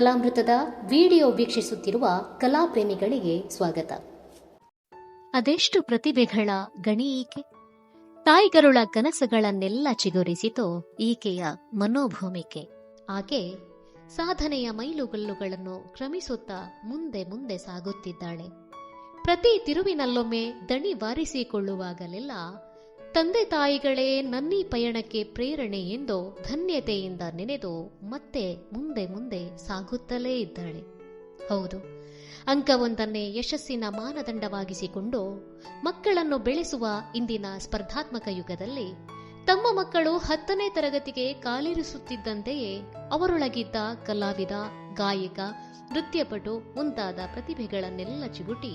ಕಲಾಮೃತದ video ವೀಕ್ಷಿಸುತ್ತಿರುವ ಕಲಾಪ್ರೇಮಿಗಳಿಗೆ ಸ್ವಾಗತ. ಅದೆಷ್ಟು ಪ್ರತಿಭೆಗಳ ಗಣಿ ಈಕೆ. ತಾಯಿಗರುಳ ಕನಸುಗಳನ್ನೆಲ್ಲ ಚಿಗುರಿಸಿತು ಈಕೆಯ ಮನೋಭೂಮಿಕೆ. ಆಕೆ ಸಾಧನೆಯ ಮೈಲುಗಲ್ಲುಗಳನ್ನು ಕ್ರಮಿಸುತ್ತಾ ಮುಂದೆ ಮುಂದೆ ಸಾಗುತ್ತಿದ್ದಾಳೆ. ಪ್ರತಿ ತಿರುವಿನಲ್ಲೊಮ್ಮೆ ದಣಿ ಬಾರಿಸಿಕೊಳ್ಳುವಾಗಲೆಲ್ಲ ತಂದೆ ತಾಯಿಗಳೇ ನನ್ನೀ ಪಯಣಕ್ಕೆ ಪ್ರೇರಣೆ ಎಂದು ಧನ್ಯತೆಯಿಂದ ನೆನೆದು ಮತ್ತೆ ಮುಂದೆ ಮುಂದೆ ಸಾಗುತ್ತಲೇ ಇದ್ದಾಳೆ. ಹೌದು, ಅಂಕವೊಂದನ್ನೇ ಯಶಸ್ಸಿನ ಮಾನದಂಡವಾಗಿಸಿಕೊಂಡು ಮಕ್ಕಳನ್ನು ಬೆಳೆಸುವ ಇಂದಿನ ಸ್ಪರ್ಧಾತ್ಮಕ ಯುಗದಲ್ಲಿ ತಮ್ಮ ಮಕ್ಕಳು ಹತ್ತನೇ ತರಗತಿಗೆ ಕಾಲಿರಿಸುತ್ತಿದ್ದಂತೆಯೇ ಅವರೊಳಗಿದ್ದ ಕಲಾವಿದ, ಗಾಯಕ, ನೃತ್ಯಪಟು ಮುಂತಾದ ಪ್ರತಿಭೆಗಳನ್ನೆಲ್ಲ ಚಿಗುಟಿ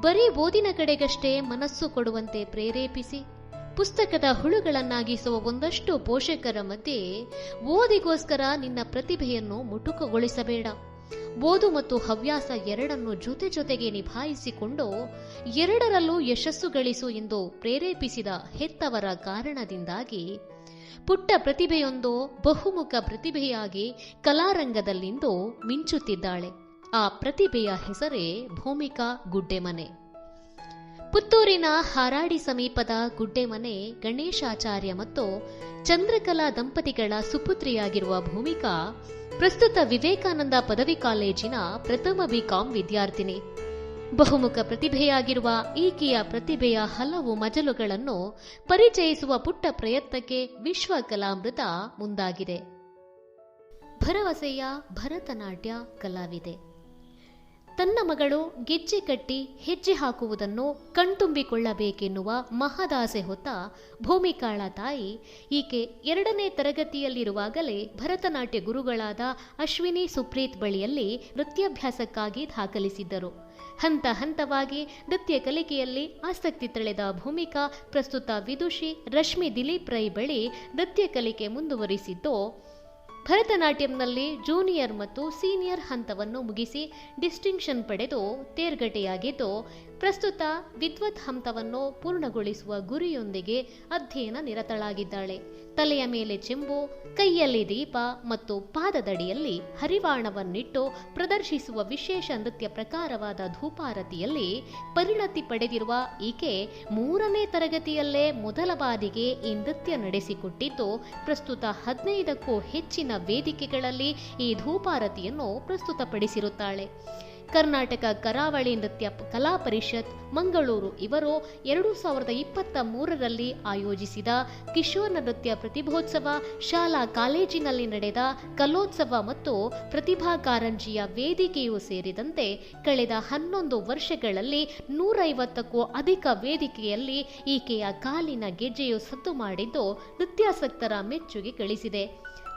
ಬರೀ ಓದಿನ ಕಡೆಗಷ್ಟೇ ಮನಸ್ಸು ಕೊಡುವಂತೆ ಪ್ರೇರೇಪಿಸಿ ಪುಸ್ತಕದ ಹುಳುಗಳನ್ನಾಗಿಸುವ ಒಂದಷ್ಟು ಪೋಷಕರ ಮಧ್ಯೆ ಓದಿಗೋಸ್ಕರ ನಿನ್ನ ಪ್ರತಿಭೆಯನ್ನು ಮುಟುಕುಗೊಳಿಸಬೇಡ. ಓದು ಮತ್ತು ಹವ್ಯಾಸ ಎರಡನ್ನು ಜೊತೆ ಜೊತೆಗೆ ನಿಭಾಯಿಸಿಕೊಂಡು ಎರಡರಲ್ಲೂ ಯಶಸ್ಸು ಗಳಿಸು ಎಂದು ಪ್ರೇರೇಪಿಸಿದ ಹೆತ್ತವರ ಕಾರಣದಿಂದಾಗಿ ಪುಟ್ಟ ಪ್ರತಿಭೆಯೊಂದು ಬಹುಮುಖ ಪ್ರತಿಭೆಯಾಗಿ ಕಲಾರಂಗದಲ್ಲಿಂದು ಮಿಂಚುತ್ತಿದ್ದಾಳೆ. ಆ ಪ್ರತಿಭೆಯ ಹೆಸರೇ ಭೂಮಿಕಾ ಗುಡ್ಡೆಮನೆ. ಪುತ್ತೂರಿನ ಹಾರಾಡಿ ಸಮೀಪದ ಗುಡ್ಡೆಮನೆ ಗಣೇಶಾಚಾರ್ಯ ಮತ್ತು ಚಂದ್ರಕಲಾ ದಂಪತಿಗಳ ಸುಪುತ್ರಿಯಾಗಿರುವ ಭೂಮಿಕಾ, ಪ್ರಸ್ತುತ ವಿವೇಕಾನಂದ ಪದವಿ ಕಾಲೇಜಿನ ಪ್ರಥಮ ಬಿಕಾಂ ವಿದ್ಯಾರ್ಥಿನಿ. ಬಹುಮುಖ ಪ್ರತಿಭೆಯಾಗಿರುವ ಈಕೆಯ ಪ್ರತಿಭೆಯ ಹಲವು ಮಜಲುಗಳನ್ನು ಪರಿಚಯಿಸುವ ಪುಟ್ಟ ಪ್ರಯತ್ನಕ್ಕೆ ವಿಶ್ವ ಕಲಾಮೃತ ಮುಂದಾಗಿದೆ. ಭರವಸೆಯ ಭರತನಾಟ್ಯ ಕಲಾವಿದೆ. ತನ್ನ ಮಗಳು ಗೆಜ್ಜೆ ಕಟ್ಟಿ ಹೆಜ್ಜೆ ಹಾಕುವುದನ್ನು ಕಣ್ತುಂಬಿಕೊಳ್ಳಬೇಕೆನ್ನುವ ಮಹದಾಸೆ ಹೊತ್ತ ಭೂಮಿಕಾಳ ತಾಯಿ, ಈಕೆ ಎರಡನೇ ತರಗತಿಯಲ್ಲಿರುವಾಗಲೇ ಭರತನಾಟ್ಯ ಗುರುಗಳಾದ ಅಶ್ವಿನಿ ಸುಪ್ರೀತ್ ಬಳಿಯಲ್ಲಿ ನೃತ್ಯಾಭ್ಯಾಸಕ್ಕಾಗಿ ದಾಖಲಿಸಿದ್ದರು. ಹಂತ ಹಂತವಾಗಿ ನೃತ್ಯ ಕಲಿಕೆಯಲ್ಲಿ ಆಸಕ್ತಿ ತಳೆದ ಭೂಮಿಕಾ, ಪ್ರಸ್ತುತ ವಿದುಷಿ ರಶ್ಮಿ ದಿಲೀಪ್ ರೈ ಬಳಿ ನೃತ್ಯ ಕಲಿಕೆ ಮುಂದುವರಿಸಿದ್ದು ಭರತನಾಟ್ಯಂನಲ್ಲಿ ಜೂನಿಯರ್ ಮತ್ತು ಸೀನಿಯರ್ ಹಂತವನ್ನು ಮುಗಿಸಿ ಡಿಸ್ಟಿಂಕ್ಷನ್ ಪಡೆದು ತೇರ್ಗಟೆಯಾಗಿದ್ದು ಪ್ರಸ್ತುತ ವಿದ್ವತ್ ಹಂತವನ್ನು ಪೂರ್ಣಗೊಳಿಸುವ ಗುರಿಯೊಂದಿಗೆ ಅಧ್ಯಯನ ನಿರತಳಾಗಿದ್ದಾಳೆ. ತಲೆಯ ಮೇಲೆ ಚೆಂಬು, ಕೈಯಲ್ಲಿ ದೀಪ ಮತ್ತು ಪಾದದಡಿಯಲ್ಲಿ ಹರಿವಾಣವನ್ನಿಟ್ಟು ಪ್ರದರ್ಶಿಸುವ ವಿಶೇಷ ನೃತ್ಯ ಪ್ರಕಾರವಾದ ಧೂಪಾರತಿಯಲ್ಲಿ ಪರಿಣತಿ ಪಡೆದಿರುವ ಈಕೆ ಮೂರನೇ ತರಗತಿಯಲ್ಲೇ ಮೊದಲ ಬಾರಿಗೆ ಈ ನೃತ್ಯ ನಡೆಸಿಕೊಟ್ಟಿದ್ದು, ಪ್ರಸ್ತುತ ಹದಿನೈದಕ್ಕೂ ಹೆಚ್ಚಿನ ವೇದಿಕೆಗಳಲ್ಲಿ ಈ ಧೂಪಾರತಿಯನ್ನು ಪ್ರಸ್ತುತಪಡಿಸಿರುತ್ತಾಳೆ. ಕರ್ನಾಟಕ ಕರಾವಳಿ ನೃತ್ಯ ಕಲಾ ಪರಿಷತ್, ಮಂಗಳೂರು ಇವರು ಎರಡು ಸಾವಿರದ ಇಪ್ಪತ್ತ ಮೂರರಲ್ಲಿ ಆಯೋಜಿಸಿದ ಕಿಶೋರ್ ನೃತ್ಯ ಪ್ರತಿಭೋತ್ಸವ ಶಾಲಾ ಕಾಲೇಜಿನಲ್ಲಿ ನಡೆದ ಕಲೋತ್ಸವ ಮತ್ತು ಪ್ರತಿಭಾ ಕಾರಂಜಿಯ ವೇದಿಕೆಯೂ ಸೇರಿದಂತೆ ಕಳೆದ ಹನ್ನೊಂದು ವರ್ಷಗಳಲ್ಲಿ ನೂರೈವತ್ತಕ್ಕೂ ಅಧಿಕ ವೇದಿಕೆಯಲ್ಲಿ ಈಕೆಯ ಕಾಲಿನ ಗೆಜ್ಜೆಯು ಸದ್ದು ಮಾಡಿದ್ದು ನೃತ್ಯಾಸಕ್ತರ ಮೆಚ್ಚುಗೆ ಗಳಿಸಿದೆ.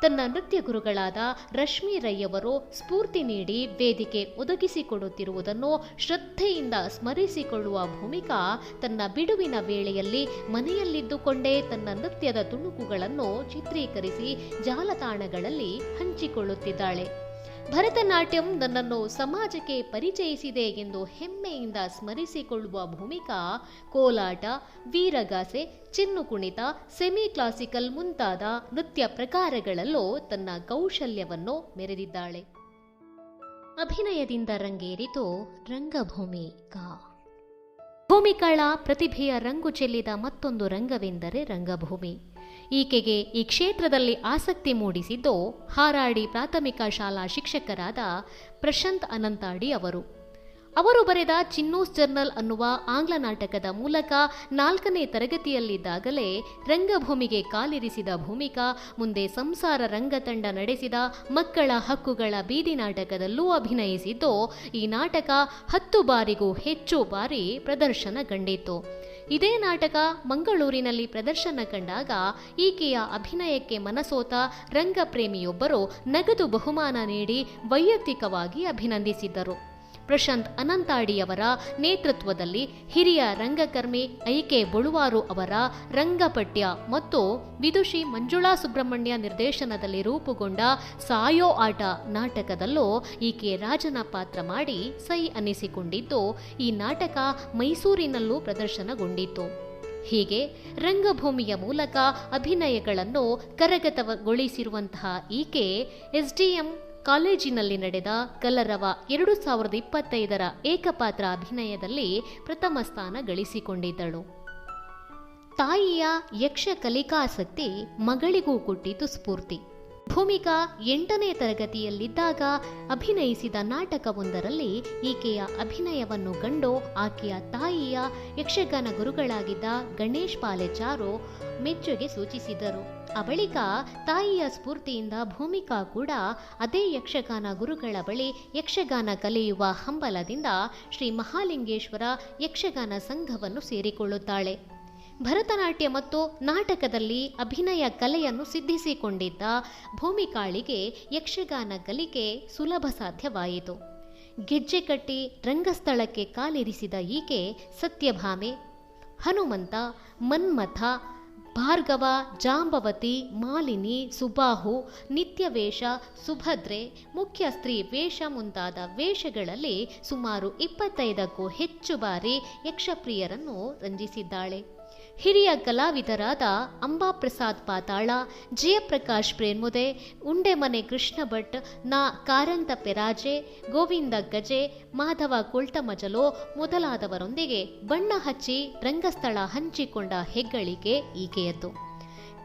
ತನ್ನ ನೃತ್ಯ ಗುರುಗಳಾದ ರಶ್ಮಿ ರೈಯವರು ಸ್ಫೂರ್ತಿ ನೀಡಿ ವೇದಿಕೆ ಒದಗಿಸಿಕೊಡುತ್ತಿರುವುದನ್ನು ಶ್ರದ್ಧೆಯಿಂದ ಸ್ಮರಿಸಿಕೊಳ್ಳುವ ಭೂಮಿಕಾ ತನ್ನ ಬಿಡುವಿನ ವೇಳೆಯಲ್ಲಿ ಮನೆಯಲ್ಲಿದ್ದುಕೊಂಡೇ ತನ್ನ ನೃತ್ಯದ ತುಣುಕುಗಳನ್ನು ಚಿತ್ರೀಕರಿಸಿ ಜಾಲತಾಣಗಳಲ್ಲಿ ಹಂಚಿಕೊಳ್ಳುತ್ತಿದ್ದಾಳೆ. ಭರತನಾಟ್ಯಂ ನನ್ನನ್ನು ಸಮಾಜಕ್ಕೆ ಪರಿಚಯಿಸಿದೆ ಎಂದು ಹೆಮ್ಮೆಯಿಂದ ಸ್ಮರಿಸಿಕೊಳ್ಳುವ ಭೂಮಿಕಾ, ಕೋಲಾಟ, ವೀರಗಾಸೆ, ಚಿನ್ನು ಕುಣಿತ, ಸೆಮಿ ಕ್ಲಾಸಿಕಲ್ ಮುಂತಾದ ನೃತ್ಯ ಪ್ರಕಾರಗಳಲ್ಲೂ ತನ್ನ ಕೌಶಲ್ಯವನ್ನು ಮೆರೆದಿದ್ದಾಳೆ. ಅಭಿನಯದಿಂದ ರಂಗೇರಿತು ರಂಗಭೂಮಿ ಕಾ ಭೂಮಿಕಾಳ ಪ್ರತಿಭೆಯ ರಂಗು ಚೆಲ್ಲಿದ ಮತ್ತೊಂದು ರಂಗವೆಂದರೆ ರಂಗಭೂಮಿ. ಈಕೆಗೆ ಈ ಕ್ಷೇತ್ರದಲ್ಲಿ ಆಸಕ್ತಿ ಮೂಡಿಸಿದ್ದು ಹಾರಾಡಿ ಪ್ರಾಥಮಿಕ ಶಾಲಾ ಶಿಕ್ಷಕರಾದ ಪ್ರಶಾಂತ್ ಅನಂತಾಡಿ ಅವರು. ಅವರು ಬರೆದ ಚಿನ್ನೂಸ್ ಜರ್ನಲ್ ಅನ್ನುವ ಆಂಗ್ಲ ನಾಟಕದ ಮೂಲಕ ನಾಲ್ಕನೇ ತರಗತಿಯಲ್ಲಿದ್ದಾಗಲೇ ರಂಗಭೂಮಿಗೆ ಕಾಲಿರಿಸಿದ ಭೂಮಿಕಾ ಮುಂದೆ ಸಂಸಾರ ರಂಗತಂಡ ನಡೆಸಿದ ಮಕ್ಕಳ ಹಕ್ಕುಗಳ ಬೀದಿ ನಾಟಕದಲ್ಲೂ ಅಭಿನಯಿಸಿದ್ದು, ಈ ನಾಟಕ ಹತ್ತು ಬಾರಿಗೂ ಹೆಚ್ಚು ಬಾರಿ ಪ್ರದರ್ಶನ ಕಂಡಿತ್ತು ಇದೇ ನಾಟಕ ಮಂಗಳೂರಿನಲ್ಲಿ ಪ್ರದರ್ಶನ ಕಂಡಾಗ ಈಕೆಯ ಅಭಿನಯಕ್ಕೆ ಮನಸೋತ ರಂಗಪ್ರೇಮಿಯೊಬ್ಬರು ನಗದು ಬಹುಮಾನ ನೀಡಿ ವೈಯಕ್ತಿಕವಾಗಿ ಅಭಿನಂದಿಸಿದ್ದರು. ಪ್ರಶಾಂತ್ ಅನಂತಾಡಿಯವರ ನೇತೃತ್ವದಲ್ಲಿ ಹಿರಿಯ ರಂಗಕರ್ಮಿ ಐಕೆ ಬೊಳುವಾರು ಅವರ ರಂಗಪಟ್ಯ ಮತ್ತು ವಿದುಷಿ ಮಂಜುಳಾ ಸುಬ್ರಹ್ಮಣ್ಯ ನಿರ್ದೇಶನದಲ್ಲಿ ರೂಪುಗೊಂಡ ಸಾಯೋ ಆಟ ನಾಟಕದಲ್ಲೂ ಈಕೆ ರಾಜನ ಪಾತ್ರ ಮಾಡಿ ಸೈ ಅನ್ನಿಸಿಕೊಂಡಿದ್ದು ಈ ನಾಟಕ ಮೈಸೂರಿನಲ್ಲೂ ಪ್ರದರ್ಶನಗೊಂಡಿತು ಹೀಗೆ ರಂಗಭೂಮಿಯ ಮೂಲಕ ಅಭಿನಯಗಳನ್ನು ಕರಗತಗೊಳಿಸಿರುವಂತಹ ಈಕೆ ಎಸ್ಡಿಎಂ ಕಾಲೇಜಿನಲ್ಲಿ ನಡೆದ ಕಲರವ ಎರಡು ಸಾವಿರದ ಇಪ್ಪತ್ತೈದರ ಏಕಪಾತ್ರ ಅಭಿನಯದಲ್ಲಿ ಪ್ರಥಮ ಸ್ಥಾನ ಗಳಿಸಿಕೊಂಡಿದ್ದಳು. ತಾಯಿಯ ಯಕ್ಷ ಕಲಿಕಾಸಕ್ತಿ ಮಗಳಿಗೂ ಕೊಟ್ಟಿತು ಸ್ಫೂರ್ತಿ. ಭೂಮಿಕಾ ಎಂಟನೇ ತರಗತಿಯಲ್ಲಿದ್ದಾಗ ಅಭಿನಯಿಸಿದ ನಾಟಕವೊಂದರಲ್ಲಿ ಈಕೆಯ ಅಭಿನಯವನ್ನು ಕಂಡು ಆಕೆಯ ತಾಯಿಯ ಯಕ್ಷಗಾನ ಗುರುಗಳಾಗಿದ್ದ ಗಣೇಶ್ ಪಾಲೆಚಾರು ಮೆಚ್ಚುಗೆ ಸೂಚಿಸಿದರು. ಆ ಬಳಿಕ ತಾಯಿಯ ಸ್ಫೂರ್ತಿಯಿಂದ ಭೂಮಿಕಾ ಕೂಡ ಅದೇ ಯಕ್ಷಗಾನ ಗುರುಗಳ ಬಳಿ ಯಕ್ಷಗಾನ ಕಲಿಯುವ ಹಂಬಲದಿಂದ ಶ್ರೀ ಮಹಾಲಿಂಗೇಶ್ವರ ಯಕ್ಷಗಾನ ಸಂಘವನ್ನು ಸೇರಿಕೊಳ್ಳುತ್ತಾಳೆ. ಭರತನಾಟ್ಯ ಮತ್ತು ನಾಟಕದಲ್ಲಿ ಅಭಿನಯ ಕಲೆಯನ್ನು ಸಿದ್ಧಿಸಿಕೊಂಡಿದ್ದ ಭೂಮಿಕಾಳಿಗೆ ಯಕ್ಷಗಾನ ಕಲಿಕೆ ಸುಲಭ ಸಾಧ್ಯವಾಯಿತು. ಗೆಜ್ಜೆ ಕಟ್ಟಿ ರಂಗಸ್ಥಳಕ್ಕೆ ಕಾಲಿರಿಸಿದ ಈಕೆ ಸತ್ಯಭಾಮೆ, ಹನುಮಂತ, ಮನ್ಮಥ, ಭಾರ್ಗವ, ಜಾಂಬವತಿ, ಮಾಲಿನಿ, ಸುಬಾಹು, ನಿತ್ಯವೇಷ, ಸುಭದ್ರೆ ಮುಖ್ಯ ಸ್ತ್ರೀ ವೇಷ ಮುಂತಾದ ವೇಷಗಳಲ್ಲಿ ಸುಮಾರು ಇಪ್ಪತ್ತೈದಕ್ಕೂ ಹೆಚ್ಚು ಬಾರಿ ಯಕ್ಷಪ್ರಿಯರನ್ನು ರಂಜಿಸಿದ್ದಾಳೆ. ಹಿರಿಯ ಕಲಾವಿದರಾದ ಅಂಬಾಪ್ರಸಾದ್ ಪಾತಾಳ, ಜಯಪ್ರಕಾಶ್ ಪ್ರೇಮುದೆ ಉಂಡೆಮನೆ ಕೃಷ್ಣ ಭಟ್ ನಾ ಕಾರಂತ ಪೆರಾಜೆ, ಗೋವಿಂದ ಗಜೆ, ಮಾಧವ ಕೊಳ್ಟಮಜಲೋ ಮೊದಲಾದವರೊಂದಿಗೆ ಬಣ್ಣ ಹಚ್ಚಿ ರಂಗಸ್ಥಳ ಹಂಚಿಕೊಂಡ ಹೆಗ್ಗಳಿಕೆ ಈಕೆಯದ್ದು.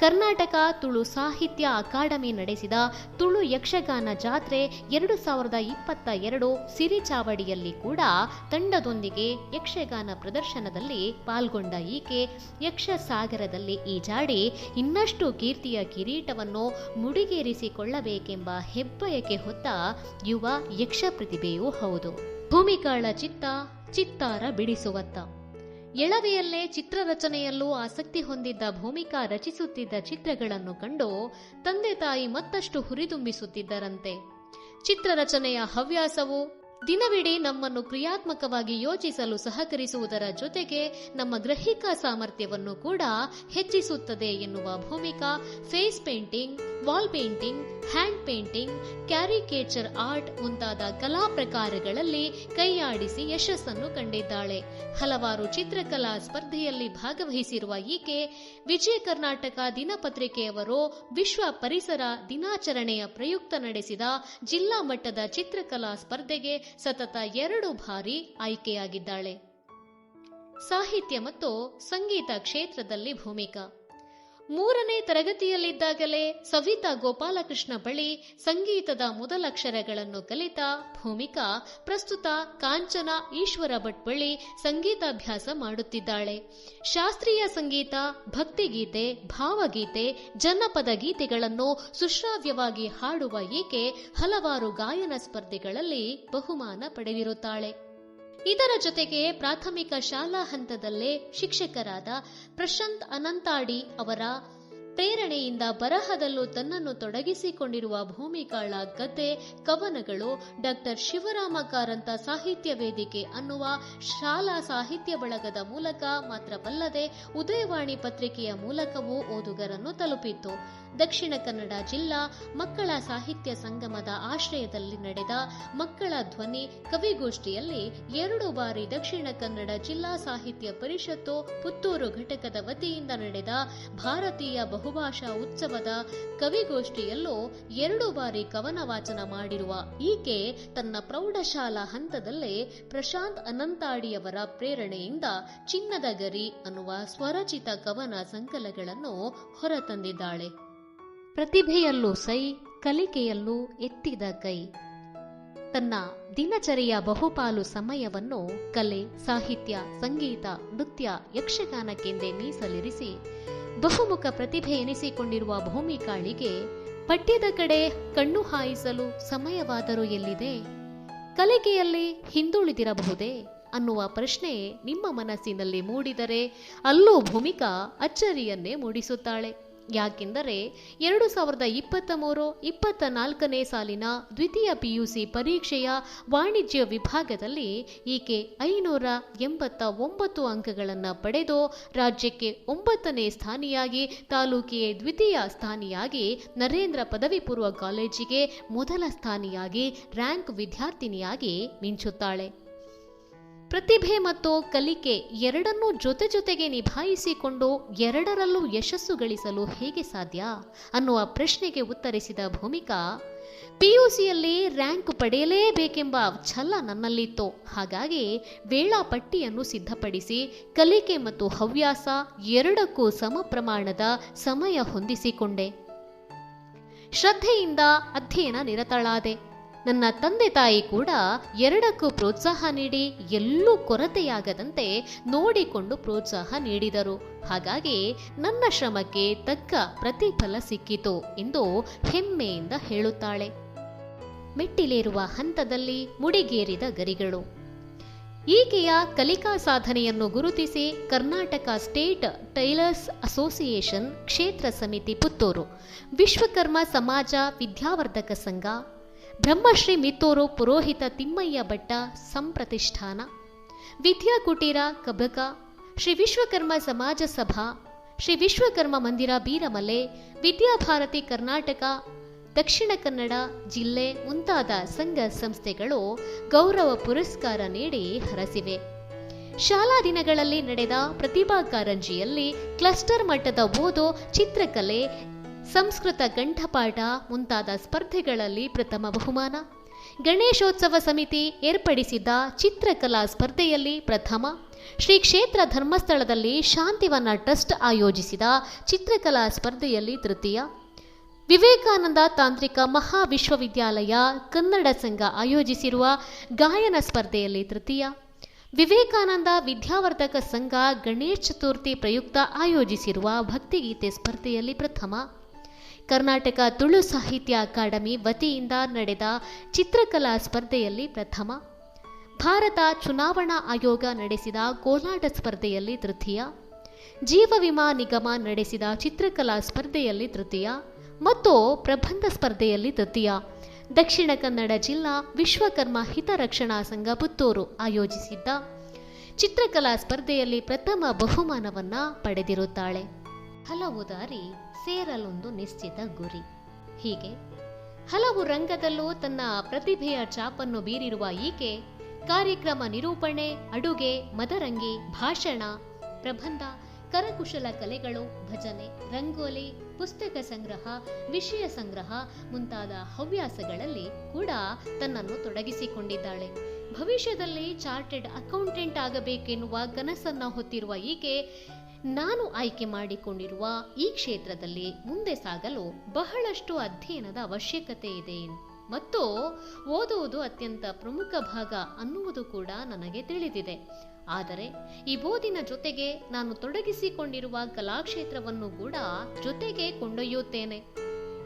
ಕರ್ನಾಟಕ ತುಳು ಸಾಹಿತ್ಯ ಅಕಾಡೆಮಿ ನಡೆಸಿದ ತುಳು ಯಕ್ಷಗಾನ ಜಾತ್ರೆ ಎರಡು ಸಾವಿರದ ಇಪ್ಪತ್ತ ಎರಡು ಸಿರಿಚಾವಡಿಯಲ್ಲಿ ಕೂಡ ತಂಡದೊಂದಿಗೆ ಯಕ್ಷಗಾನ ಪ್ರದರ್ಶನದಲ್ಲಿ ಪಾಲ್ಗೊಂಡ ಈಕೆ ಯಕ್ಷ ಸಾಗರದಲ್ಲಿ ಈಜಾಡಿ ಇನ್ನಷ್ಟು ಕೀರ್ತಿಯ ಕಿರೀಟವನ್ನು ಮುಡಿಗೇರಿಸಿಕೊಳ್ಳಬೇಕೆಂಬ ಹೆಬ್ಬಯಕೆ ಹೊತ್ತ ಯುವ ಯಕ್ಷ ಪ್ರತಿಭೆಯೂ ಹೌದು. ಭೂಮಿಕಾಳ ಚಿತ್ತ, ಚಿತ್ತಾರ ಬಿಡಿಸುವತ್ತ. ಎಳವೆಯಲ್ಲೇ ಚಿತ್ರರಚನೆಯಲ್ಲೂ ಆಸಕ್ತಿ ಹೊಂದಿದ್ದ ಭೂಮಿಕಾ ರಚಿಸುತ್ತಿದ್ದ ಚಿತ್ರಗಳನ್ನು ಕಂಡು ತಂದೆ ತಾಯಿ ಮತ್ತಷ್ಟು ಹುರಿದುಂಬಿಸುತ್ತಿದ್ದರಂತೆ. ಚಿತ್ರರಚನೆಯ ಹವ್ಯಾಸವು ದಿನವಿಡೀ ನಮ್ಮನ್ನು ಕ್ರಿಯಾತ್ಮಕವಾಗಿ ಯೋಚಿಸಲು ಸಹಕರಿಸುವುದರ ಜೊತೆಗೆ ನಮ್ಮ ಗ್ರಹಿಕಾ ಸಾಮರ್ಥ್ಯವನ್ನು ಕೂಡ ಹೆಚ್ಚಿಸುತ್ತದೆ ಎನ್ನುವ Bhoomika face painting wall painting hand painting caricature art ಮುಂತಾದ ಕಲಾ ಪ್ರಕಾರಗಳಲ್ಲಿ ಕೈಯಾಡಿಸಿ ಯಶಸ್ಸನ್ನು ಕಂಡಿದ್ದಾಳೆ. ಹಲವಾರು ಚಿತ್ರಕಲಾ ಸ್ಪರ್ಧೆಯಲ್ಲಿ ಭಾಗವಹಿಸಿರುವ ಈಕೆ ವಿಜಯ ಕರ್ನಾಟಕ ದಿನಪತ್ರಿಕೆಯವರು ವಿಶ್ವ ಪರಿಸರ ದಿನಾಚರಣೆಯ ಪ್ರಯುಕ್ತ ನಡೆಸಿದ ಜಿಲ್ಲಾ ಮಟ್ಟದ ಚಿತ್ರಕಲಾ ಸ್ಪರ್ಧೆಗೆ ಸತತ ಎರಡು ಬಾರಿ ಆಯ್ಕೆಯಾಗಿದ್ದಾಳೆ. ಸಾಹಿತ್ಯ ಮತ್ತು ಸಂಗೀತ ಕ್ಷೇತ್ರದಲ್ಲಿ ಭೂಮಿಕಾ ಮೂರನೇ ತರಗತಿಯಲ್ಲಿದ್ದಾಗಲೇ ಸವಿತಾ ಗೋಪಾಲಕೃಷ್ಣ ಬಳಿ ಸಂಗೀತದ ಮೊದಲಕ್ಷರಗಳನ್ನು ಕಲಿತ ಭೂಮಿಕಾ, ಪ್ರಸ್ತುತ ಕಾಂಚನ, ಈಶ್ವರ ಭಟ್ ಬಳಿ ಸಂಗೀತಾಭ್ಯಾಸ ಮಾಡುತ್ತಿದ್ದಾಳೆ. ಶಾಸ್ತ್ರೀಯ ಸಂಗೀತ, ಭಕ್ತಿಗೀತೆ, ಭಾವಗೀತೆ, ಜನಪದ ಗೀತೆಗಳನ್ನು ಸುಶ್ರಾವ್ಯವಾಗಿ ಹಾಡುವ ಈಕೆ ಹಲವಾರು ಗಾಯನ ಸ್ಪರ್ಧೆಗಳಲ್ಲಿ ಬಹುಮಾನ ಪಡೆದಿರುತ್ತಾಳೆ. ಇದರ ಜೊತೆಗೆ ಪ್ರಾಥಮಿಕ ಶಾಲಾ ಹಂತದಲ್ಲೇ ಶಿಕ್ಷಕರಾದ ಪ್ರಶಾಂತ್ ಅನಂತಾಡಿ ಅವರ ಪ್ರೇರಣೆಯಿಂದ ಬರಹದಲ್ಲೂ ತನ್ನನ್ನು ತೊಡಗಿಸಿಕೊಂಡಿರುವ ಭೂಮಿಕಾಳ ಕತೆ ಕವನಗಳು, ಡಾಕ್ಟರ್ ಶಿವರಾಮ ಕಾರಂತ ಸಾಹಿತ್ಯ ವೇದಿಕೆ ಅನ್ನುವ ಶಾಲಾ ಸಾಹಿತ್ಯ ಬಳಗದ ಮೂಲಕ ಮಾತ್ರವಲ್ಲದೆ ಉದಯವಾಣಿ ಪತ್ರಿಕೆಯ ಮೂಲಕವೂ ಓದುಗರನ್ನು ತಲುಪಿತ್ತು. ದಕ್ಷಿಣ ಕನ್ನಡ ಜಿಲ್ಲಾ ಮಕ್ಕಳ ಸಾಹಿತ್ಯ ಸಂಗಮದ ಆಶ್ರಯದಲ್ಲಿ ನಡೆದ ಮಕ್ಕಳ ಧ್ವನಿ ಕವಿಗೋಷ್ಠಿಯಲ್ಲಿ ಎರಡು ಬಾರಿ ದಕ್ಷಿಣ ಕನ್ನಡ ಜಿಲ್ಲಾ ಸಾಹಿತ್ಯ ಪರಿಷತ್ತು ಪುತ್ತೂರು ಘಟಕದ ವತಿಯಿಂದ ನಡೆದ ಭಾರತೀಯ ಬಹುಭಾಷಾ ಉತ್ಸವದ ಕವಿಗೋಷ್ಠಿಯಲ್ಲೂ ಎರಡು ಬಾರಿ ಕವನ ವಾಚನ ಮಾಡಿರುವ ಈಕೆ ತನ್ನ ಪ್ರೌಢಶಾಲಾ ಹಂತದಲ್ಲೇ ಪ್ರಶಾಂತ್ ಅನಂತಾಡಿಯವರ ಪ್ರೇರಣೆಯಿಂದ ಚಿನ್ನದ ಗರಿ ಅನ್ನುವ ಸ್ವರಚಿತ ಕವನ ಸಂಕಲಗಳನ್ನು ಹೊರತಂದಿದ್ದಾಳೆ. ಪ್ರತಿಭೆಯಲ್ಲೂ ಸೈ, ಕಲಿಕೆಯಲ್ಲೂ ಎತ್ತಿದ ಕೈ. ತನ್ನ ದಿನಚರಿಯ ಬಹುಪಾಲು ಸಮಯವನ್ನು ಕಲೆ, ಸಾಹಿತ್ಯ, ಸಂಗೀತ, ನೃತ್ಯ ಯಕ್ಷಗಾನಕ್ಕೆಂದೇ ಮೀಸಲಿರಿಸಿ ಬಹುಮುಖ ಪ್ರತಿಭೆ ಎನಿಸಿಕೊಂಡಿರುವ ಭೂಮಿಕಾಳಿಗೆ ಪಠ್ಯದ ಕಡೆ ಕಣ್ಣು ಹಾಯಿಸಲು ಸಮಯವಾದರೂ ಎಲ್ಲಿದೆ? ಕಲಿಕೆಯಲ್ಲಿ ಹಿಂದುಳಿದಿರಬಹುದೇ? ಅನ್ನುವ ಪ್ರಶ್ನೆ ನಿಮ್ಮ ಮನಸ್ಸಿನಲ್ಲಿ ಮೂಡಿದರೆ ಅಲ್ಲೂ ಭೂಮಿಕಾ ಅಚ್ಚರಿಯನ್ನೇ ಮೂಡಿಸುತ್ತಾಳೆ. ಯಾಕೆಂದರೆ ಎರಡು ಸಾವಿರದ ಇಪ್ಪತ್ತ ಮೂರು, ಇಪ್ಪತ್ತ ನಾಲ್ಕನೇ ಸಾಲಿನ ದ್ವಿತೀಯ ಪಿಯುಸಿ ಪರೀಕ್ಷೆಯ ವಾಣಿಜ್ಯ ವಿಭಾಗದಲ್ಲಿ ಈಕೆ ಐನೂರ ಎಂಬತ್ತ ಒಂಬತ್ತು ಅಂಕಗಳನ್ನು ಪಡೆದು ರಾಜ್ಯಕ್ಕೆ ಒಂಬತ್ತನೇ ಸ್ಥಾನಿಯಾಗಿ, ತಾಲೂಕಿಗೆ ದ್ವಿತೀಯ ಸ್ಥಾನಿಯಾಗಿ, ನರೇಂದ್ರ ಪದವಿ ಪೂರ್ವ ಕಾಲೇಜಿಗೆ ಮೊದಲ ಸ್ಥಾನಿಯಾಗಿ, ರ್ಯಾಂಕ್ ವಿದ್ಯಾರ್ಥಿನಿಯಾಗಿ ಮಿಂಚುತ್ತಾಳೆ. ಪ್ರತಿಭೆ ಮತ್ತು ಕಲಿಕೆ ಎರಡನ್ನೂ ಜೊತೆ ಜೊತೆಗೆ ನಿಭಾಯಿಸಿಕೊಂಡು ಎರಡರಲ್ಲೂ ಯಶಸ್ಸು ಗಳಿಸಲು ಹೇಗೆ ಸಾಧ್ಯ ಅನ್ನುವ ಪ್ರಶ್ನೆಗೆ ಉತ್ತರಿಸಿದ ಭೂಮಿಕಾ ಪಿಯುಸಿಯಲ್ಲಿ ರ್ಯಾಂಕ್ ಪಡೆಯಲೇಬೇಕೆಂಬ ಛಲ ನನ್ನಲ್ಲಿತ್ತು. ಹಾಗಾಗಿ ವೇಳಾಪಟ್ಟಿಯನ್ನು ಸಿದ್ಧಪಡಿಸಿ ಕಲಿಕೆ ಮತ್ತು ಹವ್ಯಾಸ ಎರಡಕ್ಕೂ ಸಮ ಪ್ರಮಾಣದ ಸಮಯ ಹೊಂದಿಸಿಕೊಂಡೆ. ಶ್ರದ್ಧೆಯಿಂದ ಅಧ್ಯಯನ ನಿರತಳಾದೆ. ನನ್ನ ತಂದೆ ತಾಯಿ ಕೂಡ ಎರಡಕ್ಕೂ ಪ್ರೋತ್ಸಾಹ ನೀಡಿ ಎಲ್ಲೂ ಕೊರತೆಯಾಗದಂತೆ ನೋಡಿಕೊಂಡು ಪ್ರೋತ್ಸಾಹ ನೀಡಿದರು. ಹಾಗಾಗಿ ನನ್ನ ಶ್ರಮಕ್ಕೆ ತಕ್ಕ ಪ್ರತಿಫಲ ಸಿಕ್ಕಿತು ಎಂದು ಹೆಮ್ಮೆಯಿಂದ ಹೇಳುತ್ತಾಳೆ. ಮೆಟ್ಟಿಲೇರುವ ಹಂತದಲ್ಲಿ ಮುಡಿಗೇರಿದ ಗರಿಗಳು. ಈಕೆಯ ಕಲಿಕಾ ಸಾಧನೆಯನ್ನು ಗುರುತಿಸಿ ಕರ್ನಾಟಕ ಸ್ಟೇಟ್ ಟೈಲರ್ಸ್ ಅಸೋಸಿಯೇಷನ್ ಕ್ಷೇತ್ರ ಸಮಿತಿ ಪುತ್ತೂರು. ವಿಶ್ವಕರ್ಮ ಸಮಾಜ ವಿದ್ಯಾವರ್ಧಕ ಸಂಘ ಬ್ರಹ್ಮಶ್ರೀ ಮಿತ್ತೂರು ಪುರೋಹಿತ ತಿಮ್ಮಯ್ಯ ಭಟ್ಟ ಸಂಪ್ರತಿಷ್ಠಾನ. ವಿದ್ಯಾಕುಟೀರ ಕಬಕ, ಶ್ರೀ ವಿಶ್ವಕರ್ಮ ಸಮಾಜ ಸಭಾ, ಶ್ರೀ ವಿಶ್ವಕರ್ಮ ಮಂದಿರ ಬೀರಮಲೆ ವಿದ್ಯಾಭಾರತಿ ಕರ್ನಾಟಕ, ದಕ್ಷಿಣ ಕನ್ನಡ ಜಿಲ್ಲೆ ಮುಂತಾದ ಸಂಘ ಸಂಸ್ಥೆಗಳು ಗೌರವ ಪುರಸ್ಕಾರ ನೀಡಿ ಹರಸಿವೆ. ಶಾಲಾ ದಿನಗಳಲ್ಲಿ ನಡೆದ ಪ್ರತಿಭಾ ಕಾರಂಜಿಯಲ್ಲಿ ಕ್ಲಸ್ಟರ್ ಮಟ್ಟದ ಓದು ಚಿತ್ರಕಲೆ ಸಂಸ್ಕೃತ ಕಂಠಪಾಠ ಮುಂತಾದ ಸ್ಪರ್ಧೆಗಳಲ್ಲಿ ಪ್ರಥಮ ಬಹುಮಾನ. ಗಣೇಶೋತ್ಸವ ಸಮಿತಿ ಏರ್ಪಡಿಸಿದ್ದ ಚಿತ್ರಕಲಾ ಸ್ಪರ್ಧೆಯಲ್ಲಿ ಪ್ರಥಮ. ಶ್ರೀ ಕ್ಷೇತ್ರ ಧರ್ಮಸ್ಥಳದಲ್ಲಿ ಶಾಂತಿವನ ಟ್ರಸ್ಟ್ ಆಯೋಜಿಸಿದ ಚಿತ್ರಕಲಾ ಸ್ಪರ್ಧೆಯಲ್ಲಿ ತೃತೀಯ. ವಿವೇಕಾನಂದ ತಾಂತ್ರಿಕ ಮಹಾವಿಶ್ವವಿದ್ಯಾಲಯ ಕನ್ನಡ ಸಂಘ ಆಯೋಜಿಸಿರುವ ಗಾಯನ ಸ್ಪರ್ಧೆಯಲ್ಲಿ ತೃತೀಯ. ವಿವೇಕಾನಂದ ವಿದ್ಯಾವರ್ಧಕ ಸಂಘ ಗಣೇಶ ಚತುರ್ಥಿ ಪ್ರಯುಕ್ತ ಆಯೋಜಿಸಿರುವ ಭಕ್ತಿಗೀತೆ ಸ್ಪರ್ಧೆಯಲ್ಲಿ ಪ್ರಥಮ. ಕರ್ನಾಟಕ ತುಳು ಸಾಹಿತ್ಯ ಅಕಾಡೆಮಿ ವತಿಯಿಂದ ನಡೆದ ಚಿತ್ರಕಲಾ ಸ್ಪರ್ಧೆಯಲ್ಲಿ ಪ್ರಥಮ. ಭಾರತ ಚುನಾವಣಾ ಆಯೋಗ ನಡೆಸಿದ ಕೋಲಾಟ ಸ್ಪರ್ಧೆಯಲ್ಲಿ ತೃತೀಯ. ಜೀವ ವಿಮಾ ನಿಗಮ ನಡೆಸಿದ ಚಿತ್ರಕಲಾ ಸ್ಪರ್ಧೆಯಲ್ಲಿ ತೃತೀಯ ಮತ್ತು ಪ್ರಬಂಧ ಸ್ಪರ್ಧೆಯಲ್ಲಿ ತೃತೀಯ. ದಕ್ಷಿಣ ಕನ್ನಡ ಜಿಲ್ಲಾ ವಿಶ್ವಕರ್ಮ ಹಿತರಕ್ಷಣಾ ಸಂಘ ಪುತ್ತೂರು ಆಯೋಜಿಸಿದ್ದ ಚಿತ್ರಕಲಾ ಸ್ಪರ್ಧೆಯಲ್ಲಿ ಪ್ರಥಮ ಬಹುಮಾನವನ್ನು ಪಡೆದಿರುತ್ತಾಳೆ. ಹಲವು ದಾರಿ ಸೇರಲೊಂದು ನಿಶ್ಚಿತ ಗುರಿ. ಹೀಗೆ ಹಲವು ರಂಗದಲ್ಲೂ ತನ್ನ ಪ್ರತಿಭೆಯ ಚಾಪನ್ನು ಬೀರಿರುವ ಈಕೆ ಕಾರ್ಯಕ್ರಮ ನಿರೂಪಣೆ, ಅಡುಗೆ, ಮದರಂಗಿ, ಭಾಷಣ, ಪ್ರಬಂಧ, ಕರಕುಶಲ ಕಲೆಗಳು, ಭಜನೆ, ರಂಗೋಲಿ, ಪುಸ್ತಕ ಸಂಗ್ರಹ, ವಿಷಯ ಸಂಗ್ರಹ ಮುಂತಾದ ಹವ್ಯಾಸಗಳಲ್ಲಿ ಕೂಡ ತನ್ನನ್ನು ತೊಡಗಿಸಿಕೊಂಡಿದ್ದಾಳೆ. ಭವಿಷ್ಯದಲ್ಲಿ ಚಾರ್ಟೆಡ್ ಅಕೌಂಟೆಂಟ್ ಆಗಬೇಕೆನ್ನುವ ಕನಸನ್ನು ಹೊತ್ತಿರುವ ಈಕೆ ನಾನು ಆಯ್ಕೆ ಮಾಡಿಕೊಂಡಿರುವ ಈ ಕ್ಷೇತ್ರದಲ್ಲಿ ಮುಂದೆ ಸಾಗಲು ಬಹಳಷ್ಟು ಅಧ್ಯಯನದ ಅವಶ್ಯಕತೆ ಇದೆ. ಮತ್ತು ಓದುವುದು ಅತ್ಯಂತ ಪ್ರಮುಖ ಭಾಗ ಅನ್ನುವುದು ಕೂಡ ನನಗೆ ತಿಳಿದಿದೆ. ಆದರೆ ಈ ಓದಿನ ಜೊತೆಗೆ ನಾನು ತೊಡಗಿಸಿಕೊಂಡಿರುವ ಕಲಾಕ್ಷೇತ್ರವನ್ನು ಕೂಡ ಜೊತೆಗೆ ಕೊಂಡೊಯ್ಯುತ್ತೇನೆ.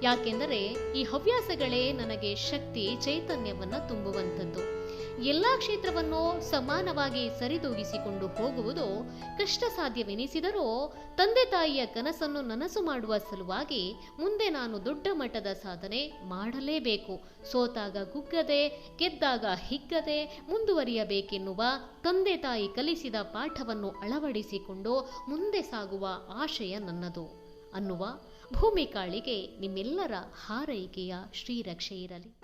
ಯಾಕೆಂದರೆ ಈ ಹವ್ಯಾಸಗಳೇ ನನಗೆ ಶಕ್ತಿ, ಚೈತನ್ಯವನ್ನು ತುಂಬುವಂಥದ್ದು. ಎಲ್ಲ ಕ್ಷೇತ್ರವನ್ನು ಸಮಾನವಾಗಿ ಸರಿದೂಗಿಸಿಕೊಂಡು ಹೋಗುವುದು ಕಷ್ಟ ಸಾಧ್ಯವೆನಿಸಿದರೂ ತಂದೆ ತಾಯಿಯ ಕನಸನ್ನು ನನಸು ಮಾಡುವ ಸಲುವಾಗಿ ಮುಂದೆ ನಾನು ದೊಡ್ಡ ಮಟ್ಟದ ಸಾಧನೆ ಮಾಡಲೇಬೇಕು. ಸೋತಾಗ ಕುಗ್ಗದೆ ಗೆದ್ದಾಗ ಹಿಗ್ಗದೆ ಮುಂದುವರಿಯಬೇಕೆನ್ನುವ ತಂದೆ ತಾಯಿ ಕಲಿಸಿದ ಪಾಠವನ್ನು ಅಳವಡಿಸಿಕೊಂಡು ಮುಂದೆ ಸಾಗುವ ಆಶಯ ನನ್ನದು. ಅನ್ನುವ ಭೂಮಿಕಾಳಿಗೆ ನಿಮ್ಮೆಲ್ಲರ ಹಾರೈಕೆಯ ಶ್ರೀರಕ್ಷೆ ಇರಲಿ.